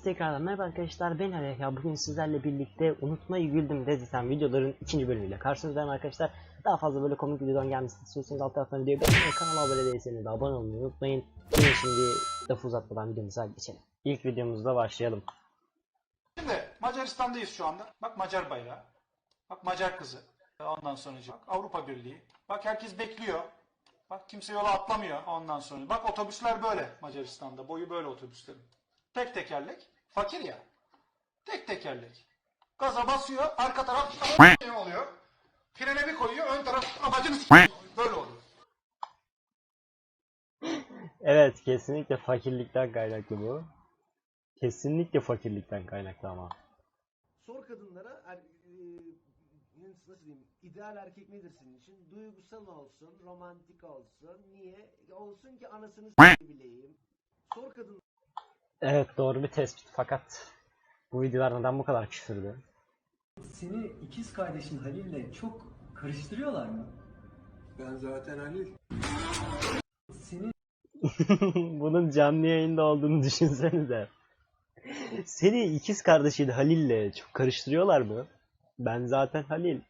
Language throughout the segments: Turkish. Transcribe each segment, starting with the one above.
Hepiniz tekrardan merhaba arkadaşlar ben Ali ya bugün sizlerle birlikte unutmayı güldüm dedirten videoların ikinci bölümüyle karşınızdayım arkadaşlar daha fazla böyle komik videodan gelmesini istiyorsanız alt taraftan videoyu beğenmeyi kanala abone değilseniz de abone olmayı unutmayın Gelin şimdi lafı uzatmadan videomuza geçelim İlk videomuzda başlayalım Şimdi Macaristan'dayız şu anda. Bak Macar bayrağı. Bak Macar kızı. Ondan sonra bak Avrupa Birliği. Bak herkes bekliyor. Bak kimse yola atlamıyor ondan sonra. Bak otobüsler böyle Macaristan'da. Boyu böyle otobüslerin. Tek tekerlek. Fakir ya. Tek tekerlek. Gaza basıyor. Arka taraf oluyor? Frene bir koyuyor. Ön taraf amacını s- Böyle oluyor. Evet kesinlikle fakirlikten kaynaklı bu Kesinlikle fakirlikten kaynaklı ama Sor kadınlara er, e, nasıl diyeyim ideal erkek nedir senin için? Duygusal olsun, romantik olsun. Niye? Olsun ki anasını s**ebileyim. Sor kadın Evet doğru bir tespit fakat bu videolar neden bu kadar küfürdü? Seni ikiz kardeşin Halil'le çok karıştırıyorlar mı? Ben zaten Halil. Seni Bunun canlı yayında olduğunu düşünsenize. Seni ikiz kardeşin Halil'le çok karıştırıyorlar mı? Ben zaten Halil.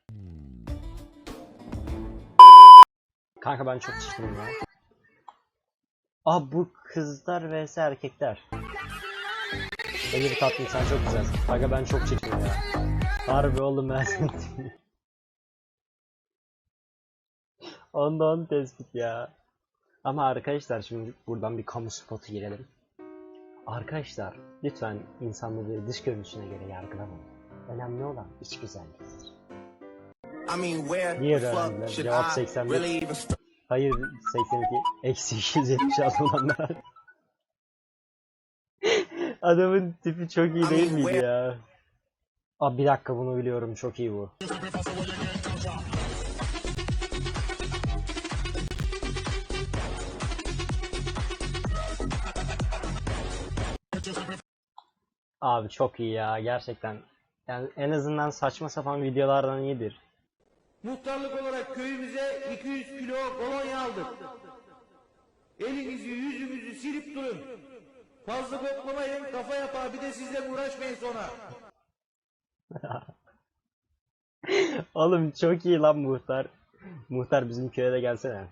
Kanka ben çok çirkinim ya. Aa bu kızlar vs erkekler. Beni bir tatlım sen çok güzelsin. Kanka ben çok çirkinim ya. Harbi oğlum ben seni Ondan tespit ya. Ama arkadaşlar şimdi buradan bir kamu spotu girelim. Arkadaşlar lütfen insanları dış görünüşüne göre yargılamayın. Önemli olan iç güzelliğidir. I mean, where Niye the öğrendiler? fuck should Cevap I 81. really? Hayır 82 eksi 276 olanlar. Adamın tipi çok iyi değil miydi ya? Abi bir dakika bunu biliyorum çok iyi bu. Abi çok iyi ya gerçekten. Yani en azından saçma sapan videolardan iyidir. Muhtarlık olarak köyümüze 200 kilo kolonya aldık. Elinizi yüzünüzü silip durun. Fazla koklamayın kafa yapar bir de sizle uğraşmayın sonra. Oğlum çok iyi lan muhtar. Muhtar bizim köye de gelsene.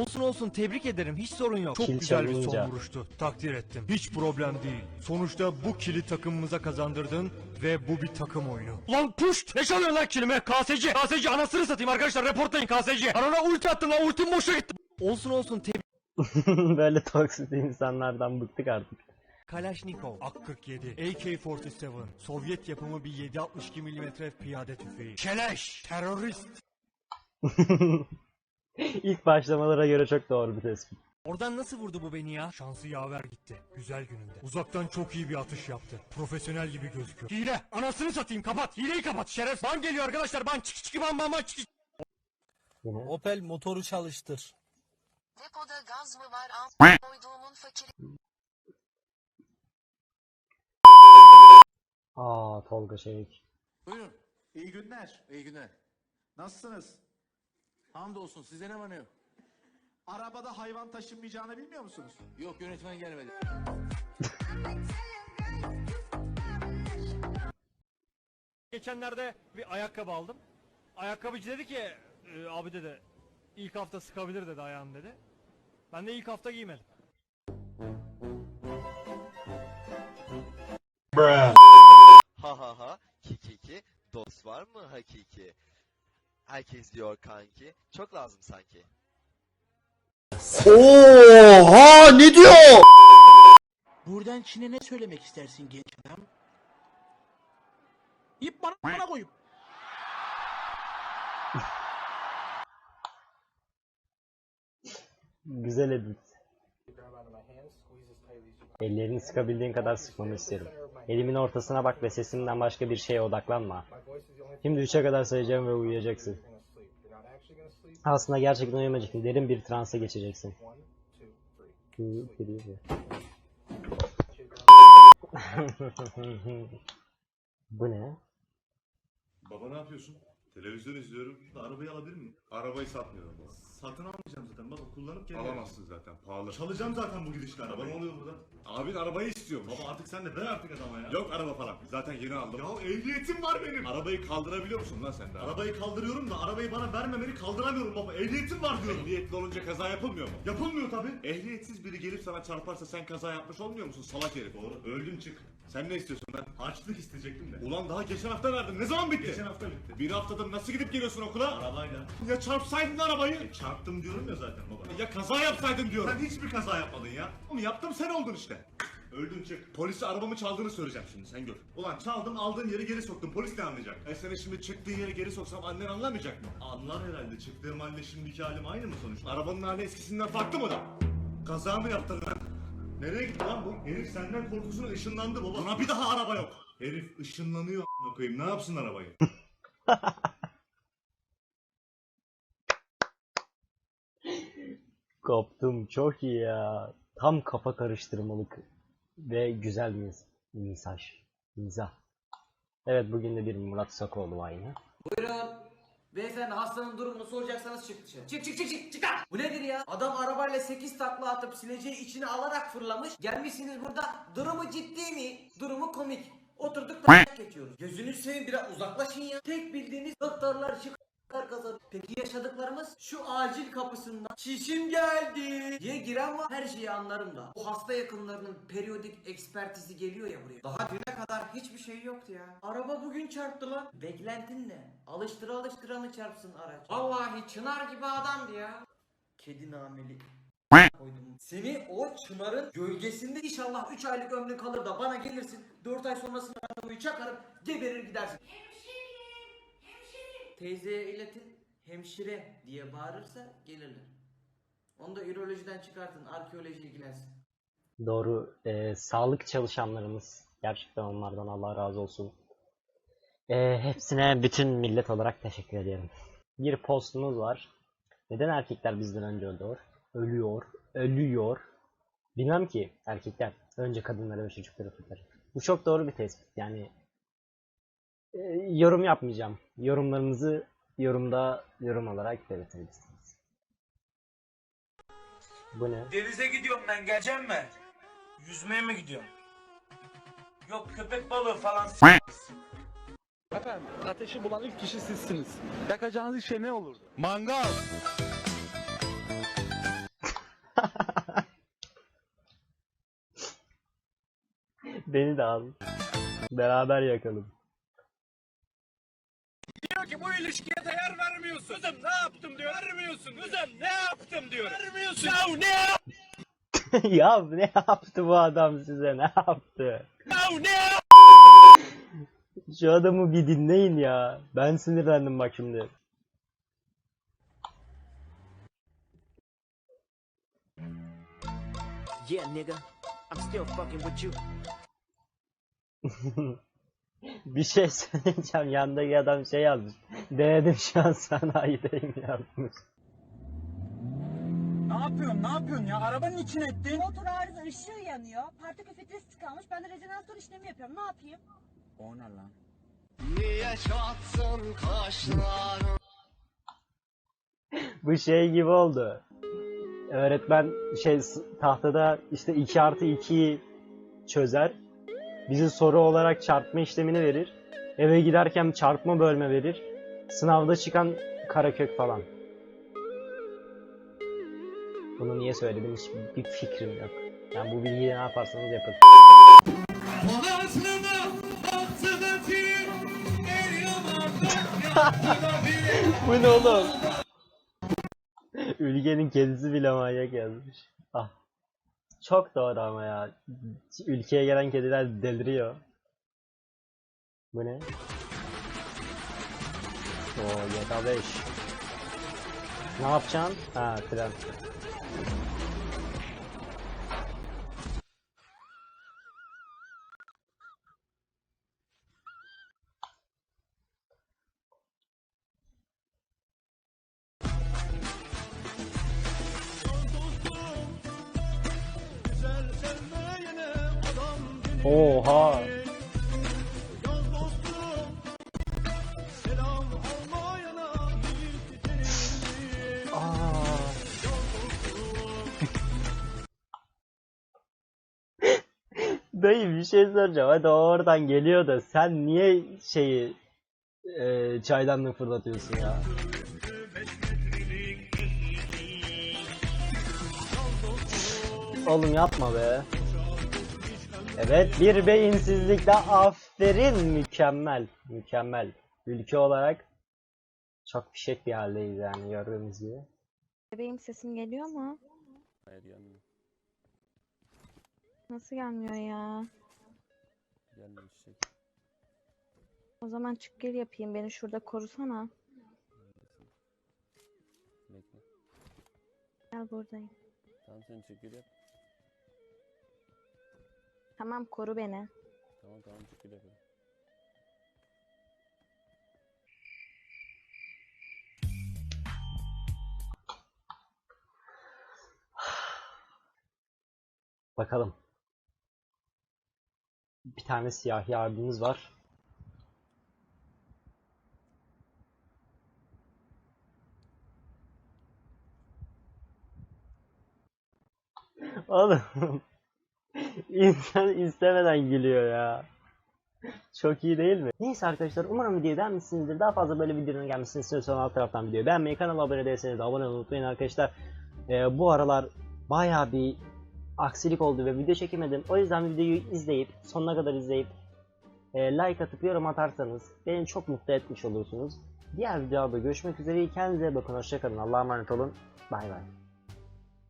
Olsun olsun tebrik ederim hiç sorun yok. Kil Çok güzel bir çalınca. son vuruştu. Takdir ettim. Hiç problem değil. Sonuçta bu kili takımımıza kazandırdın ve bu bir takım oyunu. Lan puşt! Ne çalıyorsun lan kilime? KSC! KSC anasını satayım arkadaşlar reportlayın KSC! Anana ulti attın lan ultim boşa gitti. Olsun olsun tebrik Böyle toksik insanlardan bıktık artık. Kalaşnikov. AK-47, AK-47, Sovyet yapımı bir 7.62 mm piyade tüfeği. Keleş! Terörist! İlk başlamalara göre çok doğru bir tespit. Oradan nasıl vurdu bu beni ya? Şansı yaver gitti. Güzel gününde. Uzaktan çok iyi bir atış yaptı. Profesyonel gibi gözüküyor. Hile! Anasını satayım kapat! Hileyi kapat şeref! Ban geliyor arkadaşlar ban! Çık çık ban ban ban çık. Opel motoru çalıştır. Depoda gaz mı var al koyduğumun fakiri Aa Tolga Çevik. Buyurun. İyi günler. İyi günler. Nasılsınız? Hamdolsun. Size ne var ne yok? Arabada hayvan taşınmayacağını bilmiyor musunuz? Yok yönetmen gelmedi. Geçenlerde bir ayakkabı aldım. Ayakkabıcı dedi ki "E, abi dedi ilk hafta sıkabilir dedi ayağını dedi. Ben de ilk hafta giymedim. Ha ha ha kikiki dost var mı hakiki? Herkes diyor kanki çok lazım sanki. Oha ne diyor? Buradan Çin'e ne söylemek istersin genç adam? İp bana, bana koyup. Güzel edit. Ellerini sıkabildiğin kadar sıkmanı isterim. Elimin ortasına bak ve sesimden başka bir şeye odaklanma. Şimdi 3'e kadar sayacağım ve uyuyacaksın. Aslında gerçekten uyumayacaksın. Derin bir transa geçeceksin. Bu ne? Baba ne yapıyorsun? Televizyon izliyorum. Arabayı alabilir miyim? Arabayı satmıyorum baba. Satın almayacağım zaten baba kullanıp geri Alamazsın zaten pahalı. Çalacağım zaten bu gidişle araba ne oluyor burada? Abin arabayı istiyormuş. Baba artık sen de ver artık adama ya. Yok araba falan. Zaten yeni aldım. Ya ehliyetim var benim. Arabayı kaldırabiliyor musun lan sen de? Arabayı kaldırıyorum da arabayı bana vermemeni kaldıramıyorum baba. Ehliyetim var diyorum. Ehliyetli olunca kaza yapılmıyor mu? Yapılmıyor tabi. Ehliyetsiz biri gelip sana çarparsa sen kaza yapmış olmuyor musun salak herif? Doğru. Öldün çık. Sen ne istiyorsun lan? Harçlık isteyecektim de. Ulan daha geçen hafta verdin. Ne zaman bitti? Geçen hafta bitti. Bir haftadır nasıl gidip geliyorsun okula? Arabayla. Ya çarpsaydın arabayı. Çarptım diyorum ya zaten baba. Ya kaza yapsaydın diyorum. Sen hiçbir kaza yapmadın ya. Onu yaptım sen oldun işte. Öldün çık. Polise arabamı çaldığını söyleyeceğim şimdi sen gör. Ulan çaldım aldığın yeri geri soktum. Polis ne anlayacak? E seni şimdi çıktığın yere geri soksam annen anlamayacak mı? Anlar herhalde. Çıktığım halle şimdiki halim aynı mı sonuçta? Arabanın hali eskisinden farklı mı da? Kaza mı yaptın lan? Nereye gitti lan bu? Herif senden korkusuna ışınlandı baba. Buna bir daha araba yok. Herif ışınlanıyor a**ına koyayım. Ne yapsın arabayı? Koptum çok iyi ya. Tam kafa karıştırmalık ve güzel bir mesaj. Mizah. Evet bugün de bir Murat Sokoğlu yine. Buyurun. Beyefendi hastanın durumunu soracaksanız çık dışarı. Çık çık çık çık çık lan! Bu nedir ya? Adam arabayla 8 takla atıp sileceği içine alarak fırlamış. Gelmişsiniz burada durumu ciddi mi? Durumu komik. Oturduk da geçiyoruz. Gözünüz seveyim biraz uzaklaşın ya. Tek bildiğiniz doktorlar çık Peki yaşadıklarımız şu acil kapısından çişim geldi diye giren var. Her şeyi anlarım da. Bu hasta yakınlarının periyodik ekspertizi geliyor ya buraya. Daha düne kadar hiçbir şey yoktu ya. Araba bugün çarptı lan. Beklentin ne? Alıştıra alıştıra mı çarpsın araç? Vallahi çınar gibi adamdı ya. Kedi nameli. Koydum. Seni o çınarın gölgesinde inşallah 3 aylık ömrün kalır da bana gelirsin 4 ay sonrasında arabayı çakarım geberir gidersin. Teyzeye iletin hemşire diye bağırırsa gelirler. Onu da ürolojiden çıkartın arkeoloji ilgilensin. Doğru. e, sağlık çalışanlarımız. Gerçekten onlardan Allah razı olsun. E, hepsine bütün millet olarak teşekkür ediyorum. Bir postumuz var. Neden erkekler bizden önce ölüyor? Ölüyor. Ölüyor. Bilmem ki erkekler önce kadınları ve çocukları tutar. Bu çok doğru bir tespit. Yani e, yorum yapmayacağım. Yorumlarınızı yorumda yorum olarak belirtebilirsiniz. Bu ne? Denize gidiyorum ben geleceğim mi? Yüzmeye mi gidiyorum? Yok köpek balığı falan Efendim ateşi bulan ilk kişi sizsiniz. Yakacağınız şey ne olurdu? Mangal. Beni de al. Beraber yakalım. İlişkiye değer vermiyorsun. Kızım ne yaptım diyor. Vermiyorsun. Kızım ne yaptım diyor. Vermiyorsun. Ya ne ya ne yaptı bu adam size? Ne yaptı? ya ne Şu adamı bir dinleyin ya. Ben sinirlendim bak şimdi. Yeah nigga, I'm still fucking with you. bir şey söyleyeceğim. Yandaki adam şey yazmış. Denedim şu an sanayideyim yazmış. Ne yapıyorsun ne yapıyorsun ya arabanın içine ettin. Motor arıza ışığı yanıyor. Partikül filtresi tıkanmış. Ben de rejeneratör işlemi yapıyorum. Ne yapayım? O ne lan? Bu şey gibi oldu. Öğretmen şey tahtada işte 2 artı 2'yi çözer. Bize soru olarak çarpma işlemini verir. Eve giderken çarpma bölme verir. Sınavda çıkan karakök falan. Bunu niye söyledim hiç bir fikrim yok. Yani bu bilgiyi ne yaparsanız yapın. bu ne oğlum? Ülkenin kedisi bile manyak yazmış. Ah. Çok doğru ama ya. Ülkeye gelen kediler deliriyor. Bu ne? Oo GTA 5. Ne yapacaksın? Ha tren. Oha. Dayı bir şey soracağım. Hadi oradan geliyor da sen niye şeyi e, çaydanlığı fırlatıyorsun ya? Oğlum yapma be. Evet bir beyinsizlikle aferin mükemmel mükemmel. Ülke olarak çok fişek bir haldeyiz yani gördüğünüz gibi. Bebeğim sesim geliyor mu? Hayır gelmiyor. Nasıl gelmiyor ya? Gelmiyor çiçek. O zaman çık gel yapayım beni şurada korusana. Bekle. Gel buradayım. Tamam sen çık gel yap. Tamam koru beni. Tamam tamam çık gel yapalım. Bakalım. Bir tane siyah yardımımız var. Oğlum. İnsan istemeden gülüyor ya. Çok iyi değil mi? Neyse arkadaşlar umarım videoyu beğenmişsinizdir. Daha fazla böyle videoların gelmesini istiyorsanız alt taraftan videoyu beğenmeyi, kanala abone değilseniz de abone olmayı unutmayın arkadaşlar. Ee, bu aralar bayağı bir aksilik oldu ve video çekemedim. O yüzden videoyu izleyip, sonuna kadar izleyip e, like atıp yorum atarsanız beni çok mutlu etmiş olursunuz. Diğer videoda görüşmek üzere. Kendinize bakın. Hoşçakalın. Allah'a emanet olun. Bay bay.